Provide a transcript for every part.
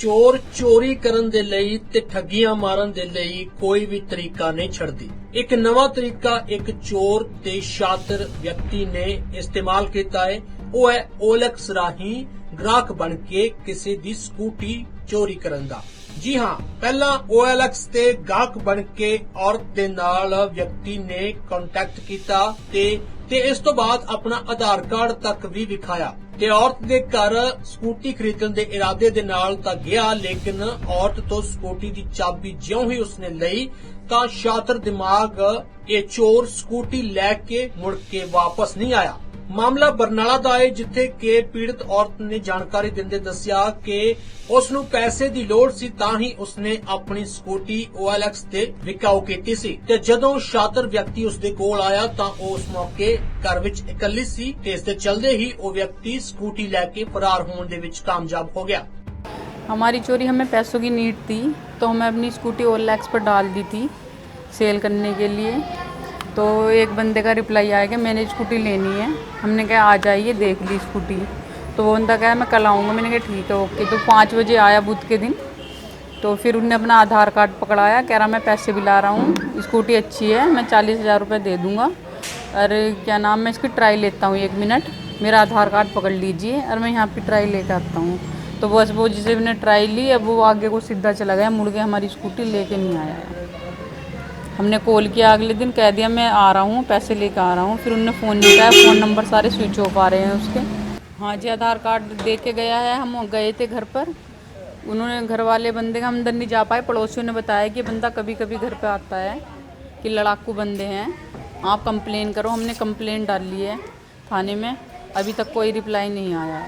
ਚੋਰ ਚੋਰੀ ਕਰਨ ਦੇ ਲਈ ਤੇ ਠੱਗੀਆਂ ਮਾਰਨ ਦੇ ਲਈ ਕੋਈ ਵੀ ਤਰੀਕਾ ਨਹੀਂ ਛੱਡਦੀ। ਇੱਕ ਨਵਾਂ ਤਰੀਕਾ, ਇੱਕ ਚੋਰ ਤੇ ਸ਼ਾਤਰ ਵਿਅਕਤੀ ਨੇ ਇਸਤੇਮਾਲ ਕੀਤਾ ਹੈ। ਉਹ ਹੈ OLX ਰਾਹੀਂ ਗ੍ਰਾਹਕ ਬਣ ਕੇ ਕਿਸੇ ਦੀ ਸਕੂਟੀ ਚੋਰੀ ਕਰਨ ਦਾ। ਜੀ ਹਾਂ, ਪਹਿਲਾਂ OLX ਤੇ ਗਾਹਕ ਬਣ ਕੇ ਔਰਤ ਦੇ ਨਾਲ ਵਿਅਕਤੀ ਨੇ ਕੰਟੈਕਟ ਕੀਤਾ ਤੇ ਤੇ ਇਸ ਤੋਂ ਬਾਅਦ ਆਪਣਾ ਆਧਾਰ ਕਾਰਡ ਤੱਕ ਵੀ ਵਿਖਾਇਆ। ਤੇ ਔਰਤ ਦੇ ਘਰ ਸਕੂਟੀ ਖਰੀਦਣ ਦੇ ਇਰਾਦੇ ਦੇ ਨਾਲ ਤਾਂ ਗਿਆ, ਲੇਕਿਨ ਔਰਤ ਤੋਂ ਸਕੂਟੀ ਦੀ ਚਾਬੀ ਜਿਉਂ ਹੀ ਉਸਨੇ ਲਈ, ਤਾਂ ਸ਼ਾਤਰ ਦਿਮਾਗ ਇਹ ਚੋਰ ਸਕੂਟੀ ਲੈ ਕੇ ਮੁੜ ਕੇ ਵਾਪਸ ਨਹੀਂ ਆਇਆ। ਮਾਮਲਾ ਬਰਨਾਲਾ ਦਾ ਹੈ ਜਿੱਥੇ ਕਿ ਪੀੜਤ ਔਰਤ ਨੇ ਜਾਣਕਾਰੀ ਦਿੰਦੇ ਦੱਸਿਆ ਕਿ ਉਸ ਨੂੰ ਪੈਸੇ ਦੀ ਲੋੜ ਸੀ ਤਾਂ ਹੀ ਉਸਨੇ ਆਪਣੀ ਸਕੂਟੀ OLX ਤੇ ਵਿਕਾਊ ਕੀਤੀ ਸੀ ਤੇ ਜਦੋਂ ਸ਼ਾਤਰ ਵਿਅਕਤੀ ਉਸ ਦੇ ਕੋਲ ਆਇਆ ਤਾਂ ਉਹ ਉਸ ਮੌਕੇ ਘਰ ਵਿੱਚ ਇਕੱਲੀ ਸੀ ਤੇ ਇਸ ਦੇ ਚਲਦੇ ਹੀ ਉਹ ਵਿਅਕਤੀ ਸਕੂਟੀ ਲੈ ਕੇ ਫਰਾਰ ਹੋਣ ਦੇ ਵਿੱਚ ਕਾਮਯਾਬ ਹੋ ਗਿਆ हमारी चोरी हमें पैसों की नीड थी तो हमें अपनी स्कूटी ओलैक्स पर डाल दी थी सेल करने के लिए तो एक बंदे का रिप्लाई आया कि मैंने स्कूटी लेनी है। हमने कहा, आ जाइए देख ली स्कूटी तो वो बंदा कहा, मैं कल आऊँगा। मैंने कहा, ठीक है ओके तो पाँच बजे आया बुध के दिन। तो फिर उनने अपना आधार कार्ड पकड़ाया, कह रहा, मैं पैसे भी ला रहा हूँ स्कूटी अच्छी है, मैं चालीस हज़ार रुपये दे दूँगा। अरे, क्या नाम, मैं इसकी ट्राई लेता हूँ एक मिनट मेरा आधार कार्ड पकड़ लीजिए और मैं यहाँ पे ट्राई लेकर आता हूँ। तो बस वो जिसे मैंने ट्राई ली, अब वो आगे को सीधा चला गया, मुड़ के हमारी स्कूटी लेके नहीं आया। हमने कॉल किया, अगले दिन कह दिया मैं आ रहा हूँ, पैसे लेकर आ रहा हूँ। फिर उन्होंने फ़ोन किया फ़ोन नंबर सारे स्विच ऑफ़ आ रहे हैं उसके। हाँ जी, आधार कार्ड दे के गया है, हम गए थे घर पर। उन्होंने घर वाले बंदे का अंदर नहीं जा पाए, पड़ोसियों ने बताया कि बंदा कभी कभी घर पे आता है, कि लड़ाकू बंदे हैं। आप कंप्लेन करो, हमने कंप्लेन डाल ली है थाने में, अभी तक कोई रिप्लाई नहीं आया।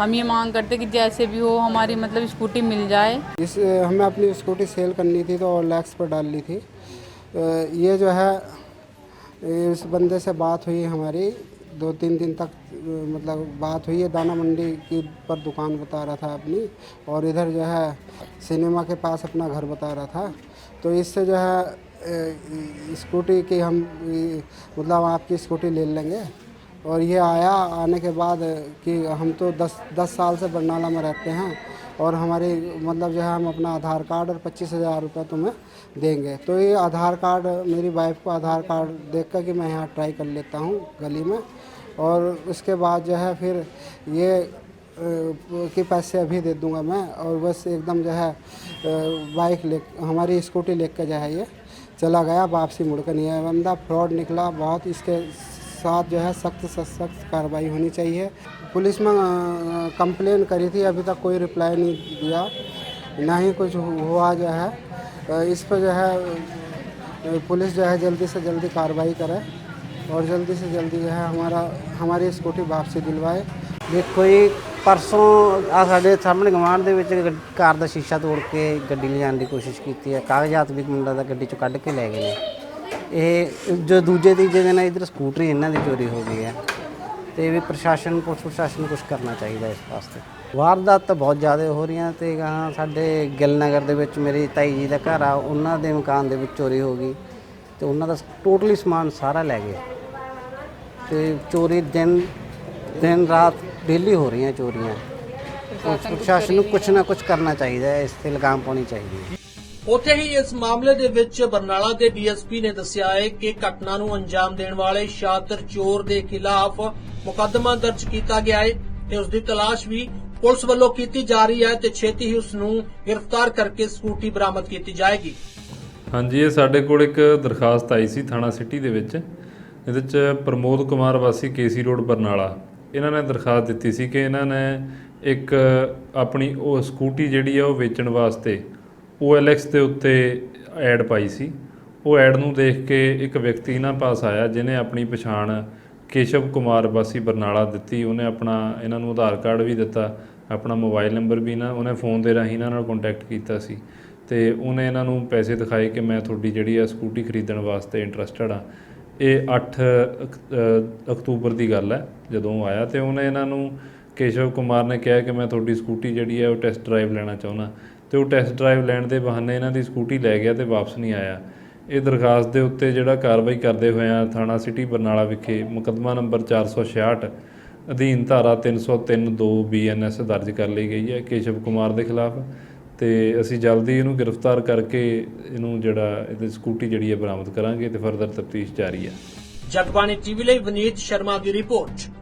हम ये मांग करते कि जैसे भी हो, हमारी मतलब स्कूटी मिल जाए। इस, हमें अपनी स्कूटी सेल करनी थी तो ओलैक्स पर डाल ली थी। ये जो है, इस बंदे से बात हुई हमारी, दो तीन दिन तक मतलब बात हुई है, दाना मंडी की पर दुकान बता रहा था अपनी, और इधर जो है, सिनेमा के पास अपना घर बता रहा था। तो इससे जो है स्कूटी की हम मतलब आपकी स्कूटी ले लेंगे। और ये आया, आने के बाद कि हम तो दस दस साल से बरनाला में रहते हैं और हमारी मतलब जो है हम अपना आधार कार्ड और पच्चीस हज़ार रुपये तुम्हें देंगे। तो ये आधार कार्ड, मेरी वाइफ को आधार कार्ड देख कर कि मैं यहाँ ट्राई कर लेता हूँ गली में। और उसके बाद जो है फिर ये कि पैसे अभी दे दूँगा मैं और बस एकदम जो है बाइक ले, हमारी स्कूटी लेकर जो है ये चला गया वापसी मुड़ कर नहीं आया बंदा फ्रॉड निकला, बहुत इसके साथ जो है सख्त से सख्त कार्रवाई होनी चाहिए पुलिस में अ, कंप्लेन करी थी अभी तक कोई रिप्लाई नहीं दिया ना ही कुछ हुआ जो है अ, इस पर जो है अ, पुलिस जो है जल्दी से जल्दी कार्रवाई करे और जल्दी से जल्दी जो है हमारा हमारी स्कूटी वापसी दिलवाए ਦੇਖੋ ਜੀ ਪਰਸੋਂ ਆ ਸਾਡੇ ਸਾਹਮਣੇ ਗਵਾਂਢ ਦੇ ਵਿੱਚ ਗੱਡ- ਕਾਰ ਦਾ ਸ਼ੀਸ਼ਾ ਤੋੜ ਕੇ ਗੱਡੀ ਲਿਜਾਣ ਦੀ ਕੋਸ਼ਿਸ਼ ਕੀਤੀ ਹੈ ਕਾਗਜ਼ਾਤ ਵੀ ਮੁੰਡਾ ਦਾ ਗੱਡੀ ਚੋਂ ਕੱਢ ਕੇ ਲੈ ਗਏ ਨੇ ਇਹ ਜੋ ਦੂਜੇ ਤੀਜੇ ਦਿਨ ਇਧਰ ਸਕੂਟਰੀ ਇਹਨਾਂ ਦੀ ਚੋਰੀ ਹੋ ਗਈ ਹੈ ਤੇ ਵੀ ਪ੍ਰਸ਼ਾਸਨ ਪੁਲਿਸ ਪ੍ਰਸ਼ਾਸਨ ਨੂੰ ਕੁਝ ਕਰਨਾ ਚਾਹੀਦਾ ਇਸ ਵਾਸਤੇ। ਵਾਰਦਾਤ ਤਾਂ ਬਹੁਤ ਜ਼ਿਆਦਾ ਹੋ ਰਹੀਆਂ ਤੇ ਗਾਹਾਂ ਸਾਡੇ ਗਿੱਲ ਨਗਰ ਦੇ ਵਿੱਚ ਮੇਰੀ ਤਾਈ ਜੀ ਦਾ ਘਰ ਆ ਉਹਨਾਂ ਦੇ ਮਕਾਨ ਦੇ ਵਿੱਚ ਚੋਰੀ ਹੋ ਗਈ ਤੇ ਉਹਨਾਂ ਦਾ ਟੋਟਲੀ ਸਮਾਨ ਸਾਰਾ ਲੈ ਗਏ। ਤੇ ਚੋਰੀ ਦਿਨ ਦਿਨ ਰਾਤ ਡੇਲੀ ਹੋ ਰਹੀਆਂ ਚੋਰੀਆਂ। ਪ੍ਰਸ਼ਾਸਨ ਨੂੰ ਕੁਝ ਨਾ ਕੁਝ ਕਰਨਾ ਚਾਹੀਦਾ ਹੈ ਇਸ ਤੇ ਲਗਾਮ ਪਾਉਣੀ ਚਾਹੀਦੀ ਹੈ। ਉੱਥੇ ਹੀ ਇਸ ਮਾਮਲੇ ਦੇ ਵਿੱਚ ਬਰਨਾਲਾ ਦੇ ਡੀਐਸਪੀ ਨੇ ਦੱਸਿਆ ਹੈ ਕਿ ਘਟਨਾ ਨੂੰ ਅੰਜਾਮ ਦੇਣ ਵਾਲੇ ਸ਼ਾਤਰ ਚੋਰ ਦੇ ਖਿਲਾਫ ਮੁਕੱਦਮਾ ਦਰਜ ਕੀਤਾ ਗਿਆ ਹੈ ਤੇ ਉਸ ਦੀ ਤਲਾਸ਼ ਵੀ ਪੁਲਿਸ ਵੱਲੋਂ ਕੀਤੀ ਜਾ ਰਹੀ ਹੈ ਤੇ ਛੇਤੀ ਹੀ ਉਸ ਨੂੰ ਗ੍ਰਿਫਤਾਰ ਕਰਕੇ ਸਕੂਟੀ ਬਰਾਮਦ ਕੀਤੀ ਜਾਏਗੀ। ਹਾਂਜੀ, ਇਹ ਸਾਡੇ ਕੋਲ ਇੱਕ ਦਰਖਾਸਤ ਆਈ ਸੀ ਥਾਣਾ ਸਿਟੀ ਦੇ ਵਿੱਚ। ਇਹਦੇ ਚ ਪ੍ਰਮੋਦ ਕੁਮਾਰ ਵਾਸੀ, ਕੇਸੀ ਰੋਡ, ਬਰਨਾਲਾ। ਇਹਨਾਂ ਨੇ ਦਰਖਾਸਤ ਦਿੱਤੀ ਸੀ ਕਿ ਇਹਨਾਂ ਨੇ ਇੱਕ ਆਪਣੀ ਉਹ ਸਕੂਟੀ ਜਿਹੜੀ ਆ ਉਹ ਵੇਚਣ ਵਾਸਤੇ OLX ਦੇ ਉੱਤੇ ਐਡ ਪਾਈ ਸੀ। ਉਹ ਐਡ ਨੂੰ ਦੇਖ ਕੇ ਇੱਕ ਵਿਅਕਤੀ ਇਹਨਾਂ ਪਾਸ ਆਇਆ ਜਿਨੇ ਆਪਣੀ ਪਛਾਣ ਕੇਸ਼ਵ ਕੁਮਾਰ ਵਾਸੀ ਬਰਨਾਲਾ ਦਿੱਤੀ। ਉਹਨੇ ਆਪਣਾ ਇਹਨਾਂ ਨੂੰ ਆਧਾਰ ਕਾਰਡ ਵੀ ਦਿੱਤਾ, ਆਪਣਾ ਮੋਬਾਈਲ ਨੰਬਰ ਵੀ ਨਾ, ਉਹਨੇ ਫੋਨ ਦੇ ਰਾਹੀਂ ਇਹਨਾਂ ਨਾਲ ਕੰਟੈਕਟ ਕੀਤਾ ਸੀ। ਤੇ ਉਹਨੇ ਇਹਨਾਂ ਨੂੰ ਪੈਸੇ ਦਿਖਾਏ ਕਿ ਮੈਂ ਤੁਹਾਡੀ ਜਿਹੜੀ ਆ ਸਕੂਟੀ ਖਰੀਦਣ ਵਾਸਤੇ ਇੰਟਰਸਟਡ ਆ। ਇਹ 8 ਅਕ- ਅਕਤੂਬਰ ਦੀ ਗੱਲ ਹੈ, ਜਦੋਂ ਆਇਆ ਤੇ ਉਹਨੇ ਇਹਨਾਂ ਨੂੰ ਕੇਸ਼ਵ ਕੁਮਾਰ ਨੇ ਕਿਹਾ ਕਿ ਮੈਂ ਤੁਹਾਡੀ ਸਕੂਟੀ ਜਿਹੜੀ ਹੈ ਉਹ ਟੈਸਟ ਡਰਾਈਵ ਲੈਣਾ ਚਾਹੁੰਦਾ। ਤੇ ਉਹ ਟੈਸਟ ਡਰਾਈਵ ਲੈਣ ਦੇ ਬਹਾਨੇ ਇਹਨਾਂ ਦੀ ਸਕੂਟੀ ਲੈ ਗਿਆ ਤੇ ਵਾਪਸ ਨਹੀਂ ਆਇਆ। ਇਹ ਦਰਖਾਸਤ ਦੇ ਉੱਤੇ ਜਿਹੜਾ ਕਾਰਵਾਈ ਕਰਦੇ ਹੋਏ ਆ, ਥਾਣਾ ਸਿਟੀ ਬਰਨਾਲਾ ਵਿਖੇ ਮੁਕਦਮਾ ਨੰਬਰ 466 ਅਧੀਨ ਧਾਰਾ 303-2 ਬੀਐਨਐਸ ਦਰਜ ਕਰ ਲਈ ਗਈ ਹੈ ਕੇਸ਼ਵ ਕੁਮਾਰ ਦੇ ਖਿਲਾਫ। ਤੇ ਅਸੀਂ ਜਲਦੀ ਇਹਨੂੰ ਗ੍ਰਿਫਤਾਰ ਕਰਕੇ ਇਹਨੂੰ ਜਿਹੜਾ, ਇਹਦੀ ਸਕੂਟੀ ਜਿਹੜੀ ਹੈ ਬਰਾਮਦ ਕਰਾਂਗੇ ਤੇ ਫਰਦਰ ਤਫਤੀਸ਼ ਜਾਰੀ ਹੈ। ਜਗਬਾਣੀ ਟੀਵੀ ਲਈ ਵਿਨੀਤ ਸ਼ਰਮਾ ਦੀ ਰਿਪੋਰਟ।